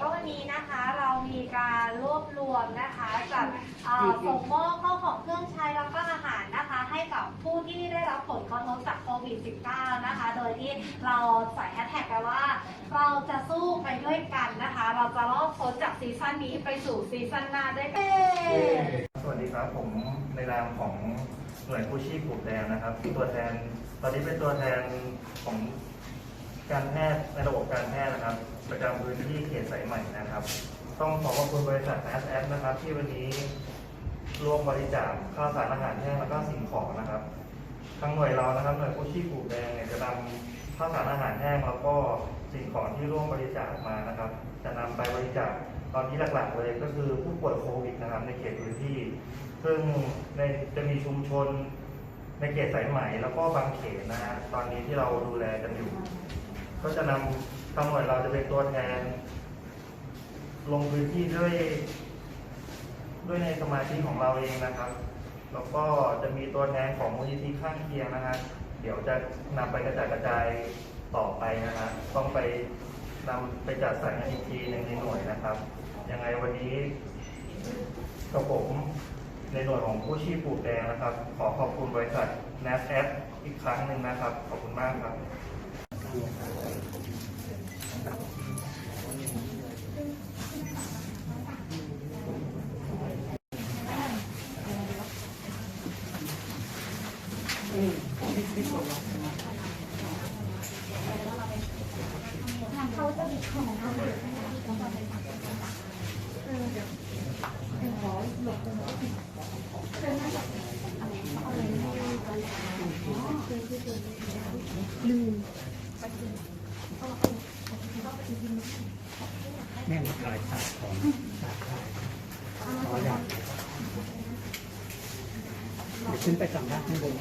ก็วันนี้นะคะเรามีการรวบรวมนะคะจากเอ่อส่งมอบข้าของเครื่องใช้แล้วก็อาหารนะคะ ให้กับผู้ที่ได้รับผลกระทบจากโควิด -19 นะคะ โดยที่เราใส่แฮชแท็กกันว่า เราจะสู้ไปด้วยกันนะคะ เราจะรอดพ้นจากซีซั่นนี้ไปสู่ซีซั่นหน้าได้วยกัสวัสดีครับ ผมในนามของหน่วยผู้ชีพปลวกแดงนะครับตัวแทน ตอนนี้เป็นตัวแทนของ การแพทย์ในระบบการแพทย์นะครับ ประจำพื้นที่เขตสายใหม่นะครับ ต้องขอขอบคุณบริษัทแอสแอนะครับ ที่วันนี้ร่วมบริจาคข้าวสารอาหารแห้งแล้วก็สิ่งของนะครับทางหน่วยเรานะครับหน่วยกู้ชีพปลูกแดงเนี่ยจะนำข้าวสารอาหารแห้งแล้วก็สิ่งของที่ร่วมบริจาคมานะครับ จะนำไปบริจาคตอนนี้หลักๆเลยก็คือผู้ป่วยโควิดนะครับในเขตพื้นที่ ซึ่งในจะมีชุมชนในเขตสายไหมแล้วก็บางเขตนะฮะตอนนี้ที่เราดูแลกันอยู่ ก็จะนำทางหน่วยเราจะเป็นตัวแทน ลงพื้นที่ด้วย ด้วยในสมาชิกของเราเองนะครับ แล้วก็จะมีตัวแทนของมูลนิธิข้างเคียงนะฮะเดี๋ยวจะนำไปกระจายกระจายต่อไปนะฮะต้องไปนำไปจัดสรรอีกทีหนึ่งในหน่วยนะครับ ยังไงวันนี้กับผมในหน่วยของผู้ชีพปลูกแดงนะครับ ขอขอบคุณบริษัท n a s a อีกครั้งหนึ่งนะครับ ขอบคุณมากครับ แม่มาขายสาของสาขายขออยากเดี๋ยว ขึ้นไปสัมภาษณ์ข้างบน